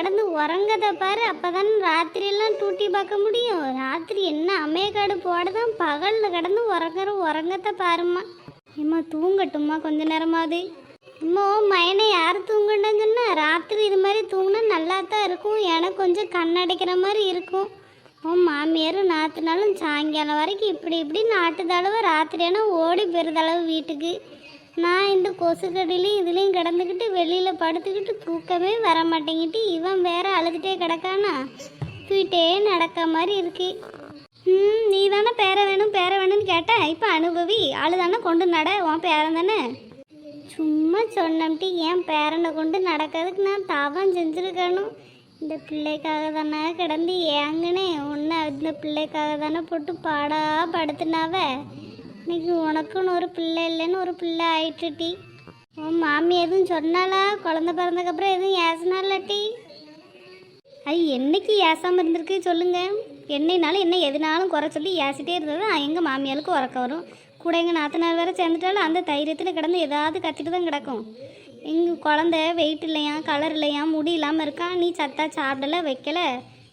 கிடந்து உறங்கத பாரு. அப்போதானே ராத்திரியெல்லாம் டூட்டி பார்க்க முடியும். ராத்திரி என்ன அமேகாடு போடதான் பகலில் கிடந்து உறங்குற உறங்கத்தை பாரும்மா. இம்மா தூங்கட்டும்மா கொஞ்ச நேரமாவது. இம்மா மயனை யார் தூங்கணும்னு சொன்னால் ராத்திரி இது மாதிரி தூங்கினா நல்லா தான் இருக்கும். எனக்கு கொஞ்சம் கண்ணடைக்கிற மாதிரி இருக்கும். உன் மாமியாரும் நாற்றுனாலும் சாயங்காலம் வரைக்கும் இப்படி இப்படி நாட்டு தடவை ராத்திரியான ஓடி பெறுதளவு வீட்டுக்கு. நான் இந்த கொசுக்கடிலையும் இதுலேயும் கிடந்துக்கிட்டு வெளியில் படுத்துக்கிட்டு தூக்கமே வர மாட்டேங்கிட்டு இவன் வேற அழுதுகிட்டே கிடக்கானா? தூக்கிட்டே நடக்க மாதிரி இருக்கு. ம் நீ தானே பேர வேணும் பேர வேணும்னு கேட்ட இப்போ அனுபவி அழுதானே கொண்டு நட உன் பேரன் தானே? சும்மா சொன்னம்ட்டு என் பேரனை கொண்டு நடக்கிறதுக்கு நான் தவம் செஞ்சுருக்கணும். இந்த பிள்ளைக்காக தானே கிடந்து ஏங்கனே உன்னை இந்த பிள்ளைக்காக தானே போட்டு பாடா படுத்துனாவ. இன்னைக்கு உனக்குன்னு ஒரு பிள்ளை இல்லைன்னு ஒரு பிள்ளை ஆயிட்டுட்டி உன் மாமி எதுவும் சொன்னாலா குழந்தை பிறந்ததுக்கப்புறம் எதுவும் ஏசினாலாட்டி அது என்னைக்கு ஏசாமல் இருந்திருக்கு சொல்லுங்க. என்னைனாலும் என்ன எதுனாலும் குறை சொல்லி ஏசிட்டே இருந்தது எங்கள் மாமியாளுக்கு உறக்க வரும். கூட எங்கள் நாத்தனார் வேறு சேர்ந்துட்டாலும் அந்த தைரியத்தில் கிடந்து ஏதாவது கத்திட்டு தான் கிடக்கும். எங்கள் குழந்த வெயிட் இல்லையா கலர் இல்லையா முடி இல்லாமல் இருக்கா? நீ சத்தா சாப்பிடல வைக்கல?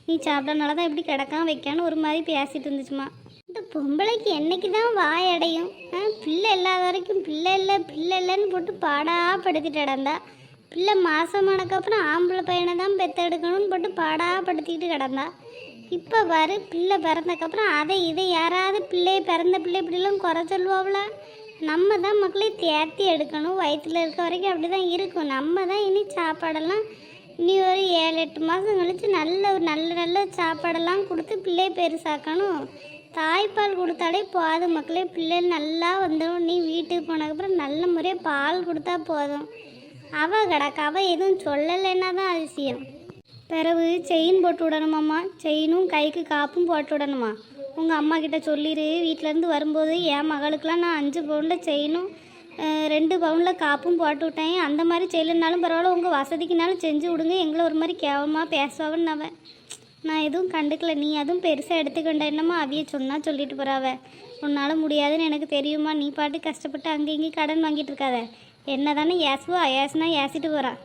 நீ சாப்பிடனால தான் இப்படி கிடக்கான் வைக்கான்னு ஒரு மாதிரி பேசிட்டு இருந்துச்சுமா. பொம்பளைக்கு என்னைக்கு தான் வாய் அடையும்? ஆ, பிள்ளை இல்லாத வரைக்கும் பிள்ளை இல்லை பிள்ளை இல்லைன்னு போட்டு பாடா படுத்திட்டு கிடந்தா பிள்ளை மாதமானக்கப்புறம் ஆம்பளை பையனை தான் பெத்தெடுக்கணும்னு போட்டு பாடா படுத்திக்கிட்டு கிடந்தா. இப்போ பாரு பிள்ளை பிறந்தக்கப்புறம் அதை இதை யாராவது பிள்ளை பிறந்த பிள்ளை இப்படிலாம் குறை சொல்லுவாங்களா நம்ம தான் மக்களை தேர்த்தி எடுக்கணும். வயிற்றுல இருக்க வரைக்கும் அப்படி தான் இருக்கும். நம்ம தான் இனி சாப்பாடெல்லாம் இனி ஒரு ஏழு எட்டு மாதம் கழித்து நல்ல ஒரு நல்ல நல்ல சாப்பாடெல்லாம் கொடுத்து பிள்ளையை பெருசாக்கணும். தாய்ப்பால் கொடுத்தாலே போதும் மக்களே. பிள்ளைகள் நல்லா வந்துடும் நீ வீட்டுக்கு போனதுக்கப்புறம் நல்ல முறையாக பால் கொடுத்தா போதும். அவ கிடக்கு. அவ எதுவும் சொல்லலைன்னா தான் அதிசயம். பிறகு செயின் போட்டு விடணுமாம்மா? செயினும் கைக்கு காப்பும் போட்டு விடணுமா? உங்கள் அம்மா கிட்ட சொல்லிடு வீட்டிலேருந்து வரும்போது என் மகளுக்கெலாம் நான் அஞ்சு பவுனில் செயினும் ரெண்டு பவுனில் காப்பும் போட்டு விட்டேன். அந்த மாதிரி செய்யலைனாலும் பரவாயில்ல. உங்கள் வசதிக்குனாலும் செஞ்சு விடுங்க. எங்களை ஒரு மாதிரி கேவலமாக பேசுவாங்கன்னு அவன் நான் எதுவும் கண்டுக்கல. நீ அதுவும் பெருசாக எடுத்துக்கொண்ட என்னம்மா அவிய சொன்னால் சொல்லிட்டு போகிறாவ உன்னால் முடியாதுன்னு எனக்கு தெரியுமா? நீ பாட்டு கஷ்டப்பட்டு அங்கே இங்கேயும் கடன் வாங்கிட்டு இருக்காத. என்ன தானே ஏசுவா? ஏசுனா ஏசிட்டு போகிறான்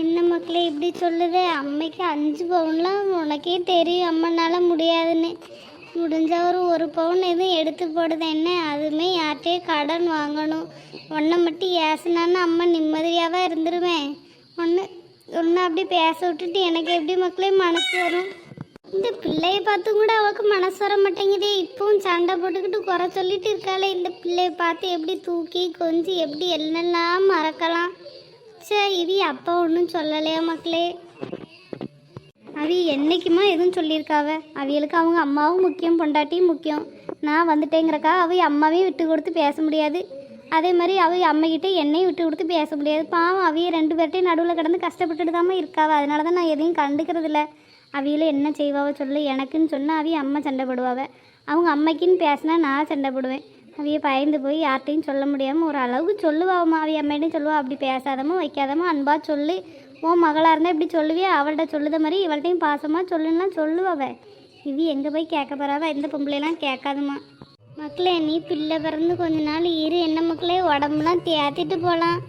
என்ன மக்களே இப்படி சொல்லுதே? அம்மைக்கு அஞ்சு பவுன்லாம் உனக்கே தெரியும். அம்மனால் முடியாதுன்னு. முடிஞ்சவரும் ஒரு ஒரு பவுன் எதுவும் எடுத்து போடுது என்ன? அதுவுமே யார்கிட்டயே கடன் வாங்கணும். உன்னை மட்டும் ஏசுனான்னு அம்மா நிம்மதியாகவே இருந்துருவேன் ஒன்று அப்படி பேச விட்டுட்டு எனக்கு எப்படி மக்களே மனசு வரும்? இந்த பிள்ளையை பார்த்து கூட அவளுக்கு மனசு வர மாட்டேங்குதே. இப்பவும் சண்டை போட்டுக்கிட்டு குறை சொல்லிட்டு இருக்காளே. இந்த பிள்ளையை பார்த்து எப்படி தூக்கி கொஞ்சி எப்படி என்னெல்லாம் மறக்கலாம்? சே இது அப்பா ஒன்றும் சொல்லலையா மக்களே? அவி என்னைக்குமா எதுவும் சொல்லியிருக்காவ? அவியலுக்கு அவங்க அம்மாவும் முக்கியம் பொண்டாட்டியும் முக்கியம். நான் வந்துட்டேங்கிறக்கா அவை அம்மாவையும் விட்டு கொடுத்து பேச முடியாது. அதே மாதிரி அவ அம்மைகிட்ட என்னையும் விட்டு கொடுத்து பேச முடியாது. பாவம் அவிய ரெண்டு பேர்ட்டையும் நடுவில் கிடந்து கஷ்டப்பட்டுட்டு தாம்மா இருக்காவ. அதனால தான் நான் எதையும் கண்டுக்கிறது இல்ல. என்ன செய்வாவோ சொல்லு எனக்குன்னு சொன்னால் அவைய அம்மா சண்டை போடுவாவ அவங்க அம்மைக்குன்னு பேசினா நான் சண்டை போடுவேன் அவிய பயந்து போய் யார்ட்டையும் சொல்ல முடியாமல் ஒரு அளவுக்கு சொல்லுவாம்மா அவைய அம்மையிட்டையும் சொல்லுவா. அப்படி பேசாதம்மா வைக்காதமோ அன்பாக சொல்லி. உன் மகளாக இருந்தால் இப்படி சொல்லுவியா? அவள்கிட்ட சொல்லுத மாதிரி இவள்கிட்டையும் பாசமாக சொல்லுன்னா சொல்லுவாவ. இது எங்கே போய் கேட்க போகிறாவ இந்த பொம்பளைலாம் கேட்காதுமா மக்களே நீ பிள்ளை பிறந்து கொஞ்ச நாள் இரு. என்ன மக்களே உடம்புலாம் தேத்திட்டு போகலாம்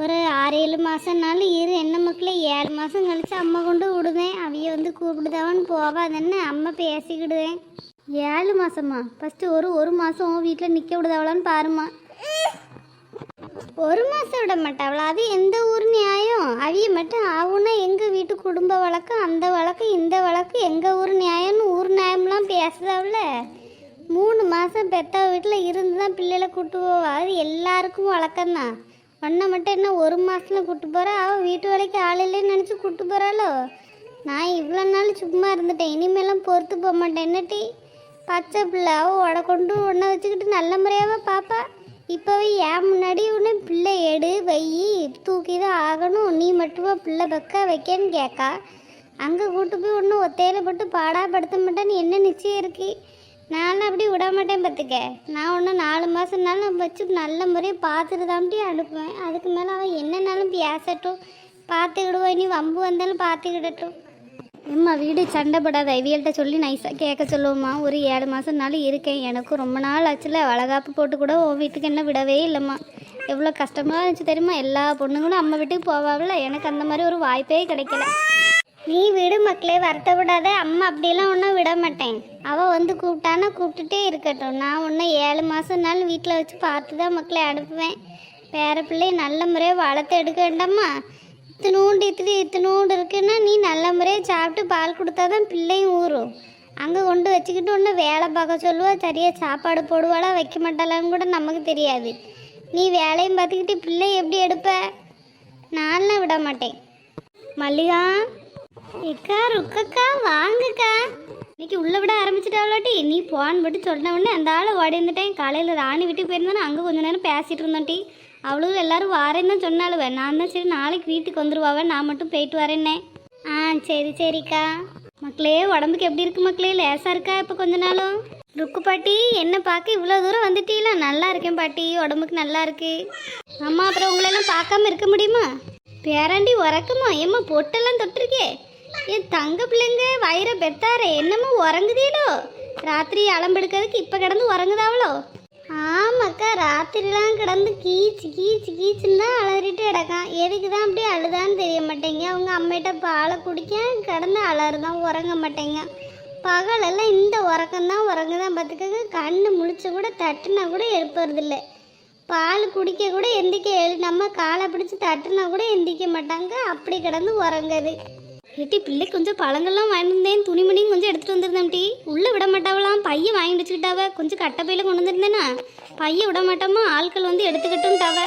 ஒரு ஆறு ஏழு மாதம்னாலும் இரு. என்ன மக்களே ஏழு மாதம் கழிச்சு அம்மா கொண்டு விடுவேன். அவைய வந்து கூப்பிடுதாவன்னு போவாதன்னு அம்மா பேசிக்கிடுவேன். ஏழு மாதமா ஃபஸ்ட்டு ஒரு ஒரு மாதம் வீட்டில் நிற்க விடுதாவளான்னு பாருமா ஒரு மாதம் விட மாட்டாவளா? அது எந்த ஊர் நியாயம்? அவிய மட்டும் ஆகுனா எங்கள் வீட்டு குடும்ப வழக்கம் அந்த வழக்கம் இந்த வழக்கம் எங்கள் ஊர் நியாயம்னு ஊர் நியாயம்லாம் பேசுதாவில்ல மூணு மாதம் பெற்ற வீட்டில் இருந்து தான் பிள்ளைகளை கூட்டு போவா. அது எல்லாருக்கும் வழக்கம்தான். ஒன்றை மட்டும் என்ன ஒரு மாதத்தில் கூட்டு போகிறா அவள் வீட்டு வேலைக்கு ஆள் இல்லைன்னு நினச்சி கூட்டு போகிறாளோ நான் இவ்வளோ நாள் சும்மா இருந்துட்டேன். இனிமேலாம் பொறுத்து போக மாட்டேன். என்னட்டி பச்சை பிள்ளை. அவள் உட கொண்டு ஒன்றை வச்சுக்கிட்டு நல்ல முறையாவ பாப்பா? இப்போவே ஏன் முன்னாடி உன்னை பிள்ளை எடு வை. தூக்கி தான் ஆகணும். நீ மட்டுமா பிள்ளை பக்க வைக்கன்னு கேட்கா அங்கே கூட்டு போய் ஒன்றும் ஒத்தையில போட்டு பாடாப்படுத்த மாட்டேன்னு என்ன நிச்சயம் இருக்கு? நானும் அப்படி விட மாட்டேன் பார்த்துக்க. நான் ஒன்றும் நாலு மாதம்னாலும் வச்சு நல்ல முறையாக பார்த்துட்டு தான்ட்டி அனுப்புவேன். அதுக்கு மேலே அவன் என்னன்னாலும் பேசட்டும். பார்த்துக்கிடுவோம் இனி வம்பு வந்தாலும் பார்த்துக்கிடட்டும். அம்மா வீடு சண்டை போடாத. இவியல்கிட்ட சொல்லி நைஸாக கேட்க சொல்லுவோம்மா. ஒரு ஏழு மாதம்னாலும் இருக்கேன். எனக்கும் ரொம்ப நாள் ஆச்சுல வளகாப்பு போட்டு கூட உன் வீட்டுக்கு என்ன விடவே இல்லைம்மா. எவ்வளோ கஷ்டமாக இருந்துச்சு தெரியுமா? எல்லா பொண்ணுங்களும் அம்மா வீட்டுக்கு போவாவில்ல. எனக்கு அந்த மாதிரி ஒரு வாய்ப்பே கிடைக்கல. நீ விடு மக்களே வருத்தப்படாத. அம்மா அப்படிலாம் ஒன்றும் விட மாட்டேன் அவள் வந்து கூப்பிட்டானா கூப்பிட்டுட்டே இருக்கட்டும். நான் ஒன்றும் ஏழு மாதம்னாலும் வீட்டில் வச்சு பார்த்து தான் மக்களை அனுப்புவேன். பேர பிள்ளை நல்ல முறையாக வளர்த்து எடுக்க வேண்டாமா? இத்தினூண்டு இத்தினி இத்தினூண்டு இருக்குன்னா நீ நல்ல முறையாக சாப்பிட்டு பால் கொடுத்தா தான் பிள்ளையும் ஊறும். அங்கே கொண்டு வச்சுக்கிட்டு ஒன்று வேலை பார்க்க சொல்லுவா சரியாக சாப்பாடு போடுவாளா வைக்க மாட்டாளான்னு கூட நமக்கு தெரியாது. நீ வேலையும் பார்த்துக்கிட்டு பிள்ளை எப்படி எடுப்ப? நான்லாம் விட மாட்டேன் மல்லிகா அக்கா ருக்கக்கா வாங்கக்கா. இன்னைக்கு உள்ள விட ஆரம்பிச்சிட்டாவளாட்டி. நீ போன் மட்டும் சொன்ன உடனே அந்த ஆள் ஓடி இருந்துட்டேன் காலையில் ராணி வீட்டுக்கு போயிருந்தானே அங்கே கொஞ்ச நேரம் பேசிட்டு இருந்தோம் டி அவளும் எல்லாரும் வாரேன்னு தான் சொன்னாலுவ நான் தான் சரி நாளைக்கு வீட்டுக்கு வந்துருவாவ. நான் மட்டும் போயிட்டு வரேன்னே. ஆ சரி சரிக்கா. மக்களே உடம்புக்கு எப்படி இருக்கு மக்களே? லேசா இருக்கா இப்போ கொஞ்ச நாளும்? ருக்கு பாட்டி என்ன பார்க்க இவ்வளோ தூரம் வந்துட்டீங்களா நல்லா இருக்கேன் பாட்டி. உடம்புக்கு நல்லா இருக்கு. அம்மா அப்புறம் உங்களெல்லாம் பார்க்காம இருக்க முடியுமா? பேராண்டி உறக்கமா. ஏம்மா பொட்டெல்லாம் தொட்டிருக்கே என் தங்க பிள்ளைங்க வயிற பெத்தார என்னமோ உறங்குதீலோ ராத்திரி அலம்பெடுக்கிறதுக்கு இப்போ கிடந்து உறங்குதாவளோ? ஆமாக்கா ராத்திரிலாம் கிடந்து கீச்சு கீச்சு கீச்சுன்னு தான் அலறிட்டு கிடக்கான். எதுக்கு தான் அப்படியே அழுதான்னு தெரிய மாட்டேங்க. அவங்க அம்மிட்ட பாலை குடிக்க கிடந்து அலறுதான் உறங்க மாட்டேங்க. பகலெல்லாம் இந்த உறக்கம் தான் உறங்குதான் பார்த்துக்கங்க. கண்ணு முழிச்சு கூட தட்டுனா கூட எழுப்புறதில்ல பால் குடிக்க கூட எந்திக்க எழு- நம்ம காலை பிடிச்சி தட்டுனா கூட எந்திக்க மாட்டாங்க. அப்படி கிடந்து உறங்குது. ஏட்டி பிள்ளை கொஞ்சம் பழங்கள்லாம் வாங்கியிருந்தேன் வந்தேன். துணிமணியும் கொஞ்சம் எடுத்துகிட்டு வந்திருந்தேன் டி உள்ளே விட மாட்டாவலாம் பையன் வாங்கி வச்சுக்கிட்டாவ. கொஞ்சம் கட்டை கொண்டு வந்திருந்தேனா. பையன் விட மாட்டோமா? ஆட்கள் வந்து எடுத்துக்கிட்டும்ட்டாவ.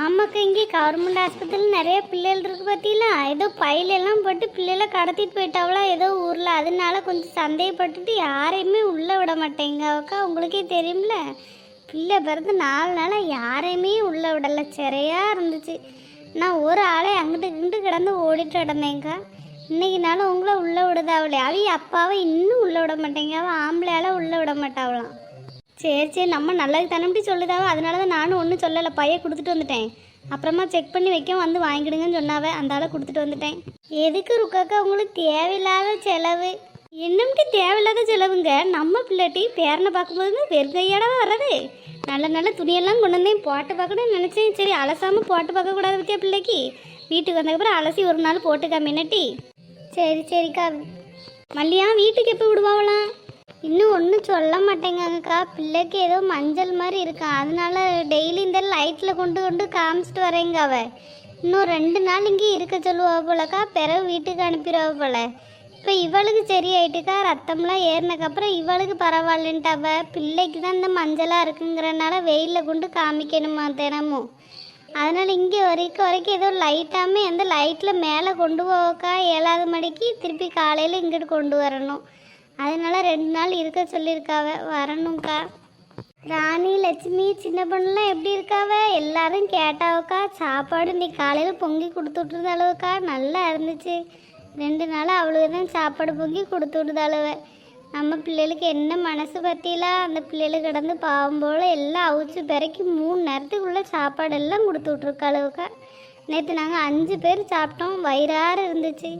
ஆமாக்கா இங்கே கவர்மெண்ட் ஆஸ்பத்திரியில் நிறைய பிள்ளைகள் இருக்கு பார்த்தீங்களா ஏதோ பையில எல்லாம் போட்டு பிள்ளைகளை கடத்திட்டு போயிட்டாவளா ஏதோ ஊரில். அதனால கொஞ்சம் சந்தேகப்பட்டுட்டு யாரையுமே உள்ளே விட மாட்டேங்க. அக்கா உங்களுக்கே தெரியும்ல? பிள்ளை பிறந்து நாலு நாளாக யாரையுமே உள்ளே விடலை. சிறையாக இருந்துச்சு. நான் ஒரு ஆளே அங்கிட்டு இங்கிட்டு கிடந்து ஓடிட்டு கிடந்தேங்க்கா இன்னைக்கு நாளும் உங்களை உள்ளே விடுதாவளே. அவி அப்பாவை இன்னும் உள்ளே விட மாட்டேங்க அவள் ஆம்பளையால உள்ளே விட மாட்டாவலாம் சரி சரி நம்ம நல்லது தானப்படி சொல்லுதாவோ. அதனால தான் நானும் ஒன்றும் சொல்லலை. பைய கொடுத்துட்டு வந்துட்டேன். அப்புறமா செக் பண்ணி வைக்க வந்து வாங்கிடுங்கன்னு சொன்னாவ. அந்த ஆளை கொடுத்துட்டு வந்துட்டேன். எதுக்கு ருக்காக்கா உங்களுக்கு தேவையில்லாத செலவு? என்னம்டி தேவையில்லாத செலவுங்க? நம்ம பிள்ளைட்டி பேரனை பார்க்கும்போது வெறுங்கையாடவா வர்றது. நல்ல நல்ல துணியெல்லாம் கொண்டு வந்தேன் போட்டு பார்க்கணும்னு நினச்சேன். சரி அலசாமல் போட்டு பார்க்கக்கூடாது பற்றியா பிள்ளைக்கு? வீட்டுக்கு வந்ததுக்கப்புறம் அலசி ஒரு நாள் போட்டுக்கா மின்னட்டி. சரி சரிக்கா. மல்லியா வீட்டுக்கு எப்போ விடுவாங்களாம் இன்னும் ஒன்றும் சொல்ல மாட்டேங்காங்கக்கா. பிள்ளைக்கு ஏதோ மஞ்சள் மாதிரி இருக்கா. அதனால டெய்லி இந்த லைட்டில் கொண்டு கொண்டு காமிச்சிட்டு வரேங்க அவ. இன்னும் ரெண்டு நாள் இங்கே இருக்க சொல்லுவா போலக்கா. பிறகு வீட்டுக்கு அனுப்பிடுவா போல. இப்போ இவளுக்கு சரியாயிட்டுக்கா. ரத்தம்லாம் ஏறினக்கப்புறம் இவளுக்கு பரவாயில்லன்ட்டாவ பிள்ளைக்கு தான் இந்த மஞ்சளாக இருக்குங்கிறனால வெயிலில் கொண்டு காமிக்கணுமா தினமும். அதனால் இங்கே வரைக்கும் வரைக்கும் ஏதோ லைட்டாமே அந்த லைட்டில் மேலே கொண்டு போவக்கா ஏழாவது மணிக்கு திருப்பி காலையில் இங்கிட்டு கொண்டு வரணும். அதனால் ரெண்டு நாள் இருக்க சொல்லியிருக்காவ வரணும்க்கா. ராணி லட்சுமி சின்ன பொண்ணுலாம் எப்படி இருக்காவ? எல்லாரும் கேட்டாவுக்கா சாப்பாடு நீ காலையில் பொங்கி கொடுத்து விட்ருந்த அளவுக்கா? நல்லா இருந்துச்சு. ரெண்டு நாள் அவளுக்கு தான் சாப்பாடு பொங்கி கொடுத்து அளவு. நம்ம பிள்ளைகளுக்கு என்ன மனசு பற்றிலாம் அந்த பிள்ளைகளுக்கு கிடந்து பாவம் போல் எல்லாம் அவிச்சு பிறக்கி மூணு நேரத்துக்குள்ளே சாப்பாடு எல்லாம் கொடுத்து விட்ருக்க அளவுக்கா. நேற்று நாங்கள் அஞ்சு பேர் சாப்பிட்டோம். வயிறார இருந்துச்சு.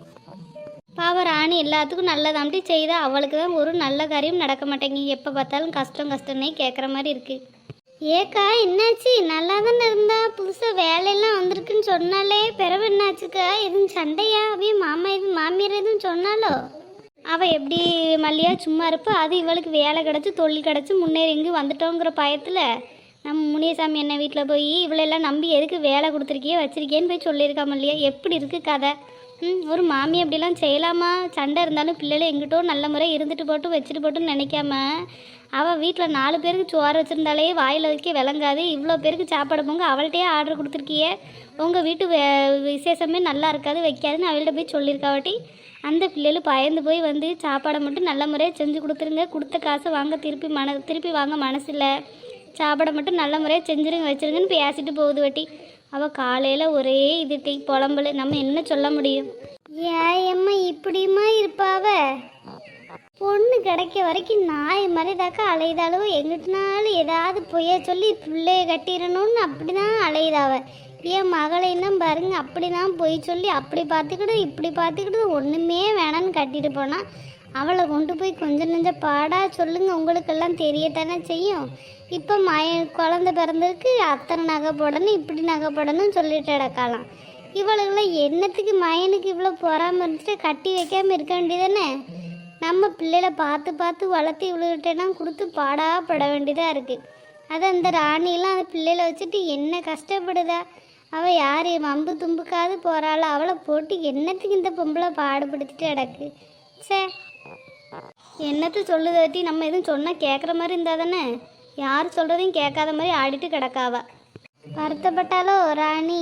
பாவம் ராணி எல்லாத்துக்கும் நல்லதாம்ட்டி செய்தா. அவளுக்கு தான் ஒரு நல்ல காரியம் நடக்க மாட்டேங்கி எப்போ பார்த்தாலும் கஷ்டம் கஷ்டம்னே கேட்குற மாதிரி இருக்குது ஏக்கா என்னாச்சு? நல்லா தானே இருந்தா? புதுசாக வேலையெல்லாம் வந்திருக்குன்னு சொன்னாலே பிறவு என்னாச்சுக்கா? எதுவும் சண்டையா? அப்படியே மாமா எதுவும் மாமியார் எதுவும் சொன்னாலோ? அவள் எப்படி மல்லியா சும்மா இருப்பா? அது இவளுக்கு வேலை கிடச்சி தொழில் கிடச்சி முன்னேறி இங்கே வந்துட்டோங்கிற பயத்தில் நம்ம முனியசாமி என்ன வீட்டில் போய் இவளெல்லாம் நம்பி எதுக்கு வேலை கொடுத்துருக்கியே வச்சிருக்கியேன்னு போய் சொல்லியிருக்கா மல்லியா எப்படி இருக்கு கதை? ம் ஒரு மாமி அப்படிலாம் செய்யலாமா? சண்டை இருந்தாலும் பிள்ளைகளை எங்கிட்டோ நல்ல முறை இருந்துட்டு போட்டும் வச்சுட்டு போட்டுன்னு நினைக்காம அவள் வீட்டில் நாலு பேருக்கு சோறு வச்சுருந்தாலே வாயில் வைக்க விளங்காது. இவ்வளோ பேருக்கு சாப்பாடு போங்க அவள்கிட்டயே ஆர்டர் கொடுத்துருக்கியே. உங்கள் வீட்டு வே- விசேஷமே நல்லா இருக்காது வைக்காதுன்னு அவள்கிட்ட போய் சொல்லியிருக்காவட்டி அந்த பிள்ளைகள் பயந்து போய் வந்து சாப்பாடை மட்டும் நல்ல முறையாக செஞ்சு கொடுத்துருங்க. கொடுத்த காசை வாங்க திருப்பி மன திருப்பி வாங்க மனசில்லை. சாப்பாடை மட்டும் நல்ல முறையாக செஞ்சுருங்க வச்சிருங்கன்னு பேசிட்டு போகுது வட்டி. அவள் காலையில் ஒரே இது டீ புலம்பல். நம்ம என்ன சொல்ல முடியும்? ஏம்மா இப்படிமா இருப்பாவ பொண்ணு கிடைக்க வரைக்கும் நாய் மாதிரி தாக்கா அலையுதாளவோ எங்கிட்டனாலும் ஏதாவது பொய்ய சொல்லி பிள்ளைய கட்டிடணும்னு அப்படி தான் அலையுதாவ என் மகளையும் பாருங்க அப்படி தான் பொய் சொல்லி அப்படி பார்த்துக்கிட்டு இப்படி பார்த்துக்கிட்டு ஒன்றுமே வேணான்னு கட்டிட்டு போனால் அவளை கொண்டு போய் கொஞ்சம் நெஞ்ச பாடா சொல்லுங்க. உங்களுக்கெல்லாம் தெரியத்தானே செய்யும்? இப்போ மய குழந்தை பிறந்திருக்கு அத்தனை நகை போடணும் இப்படி நகை போடணும்னு சொல்லிட்டு இடக்கலாம் இவளுக்கெல்லாம் என்னத்துக்கு மயனுக்கு இவ்வளோ பொறாமல் இருந்துட்டு கட்டி வைக்காம இருக்க வேண்டியதானே நம்ம பிள்ளைகளை பார்த்து பார்த்து வளர்த்து இவளுகிட்டலாம் கொடுத்து பாடா பட வேண்டியதாக இருக்குது அது அந்த ராணியெல்லாம் அந்த பிள்ளைகளை வச்சுட்டு என்ன கஷ்டப்படுதா? அவள் யார் வம்பு தும்புக்காது போகிறாள் அவளை போட்டு என்னத்துக்கு இந்த பொம்பளை பாடுபடுத்திட்டு கிடக்கு? சே என்னத்தை சொல்லுதாட்டி நம்ம எதுவும் சொன்னால் கேட்குற மாதிரி இருந்தால் தானே? யார் சொல்கிறதையும் கேட்காத மாதிரி ஆடிட்டு கிடக்காவா. வருத்தப்பட்டாலோ ராணி?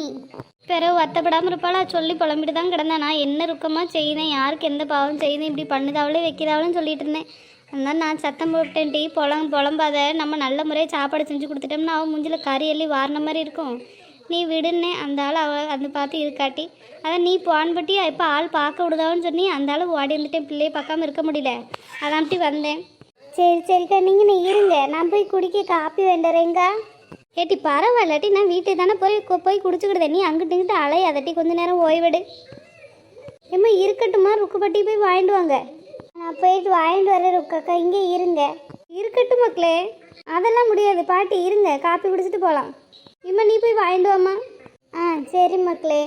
பிறகு வருத்தப்படாமல் இருப்பாளா? சொல்லி புலம்பிட்டு தான் கிடந்தேன் நான் என்ன ருக்கமாக செய்தேன்? யாருக்கு எந்த பாவம் செய்தேன்? இப்படி பண்ணுதாவளே வைக்கிறாவளும் சொல்லிட்டு இருந்தேன். அதனால நான் சத்தம் போட்டேன் டீ புலம் புலம்பாத நம்ம நல்ல முறையாக சாப்பாடு செஞ்சு கொடுத்துட்டோம்னா அவன் முஞ்சில கறி எள்ளி வாரின மாதிரி இருக்கும். நீ விடுன்னே அந்த ஆள் அவ அந்த பார்த்து இருக்காட்டி. அதான் நீ போன் பட்டி இப்போ ஆள் பார்க்க விடுதான்னு சொன்னி அந்த ஆள் ஓடி வந்துட்டேன் பிள்ளையை பார்க்காம இருக்க முடியல. அதான்ட்டி வந்தேன். சரி சரிக்கா நீங்கள் நீ இருங்க. நான் போய் குடிக்க காப்பி வேண்டுறேங்கா. ஏட்டி பரவாயில்லாட்டி நான் வீட்டுக்கு தானே போய் போய் குடிச்சுக்கிடுதே. நீ அங்கிட்டு இங்கிட்டு அலையாதட்டி கொஞ்ச நேரம் ஓய்வெடு. ஏம்மா இருக்கட்டுமா ருக்குப்பட்டி போய் வாங்கிட்டு வாங்க. நான் போயிட்டு வாங்கிட்டு வரேன் ருக்கக்கா இங்கே இருங்க. இருக்கட்டும் மக்களே. அதெல்லாம் முடியாது. பாட்டி இருங்க. காப்பி குடிச்சிட்டு போகலாம் இம்மா நீ போய் வாங்கிட்டு வாம்மா. ஆ சரி மக்களே.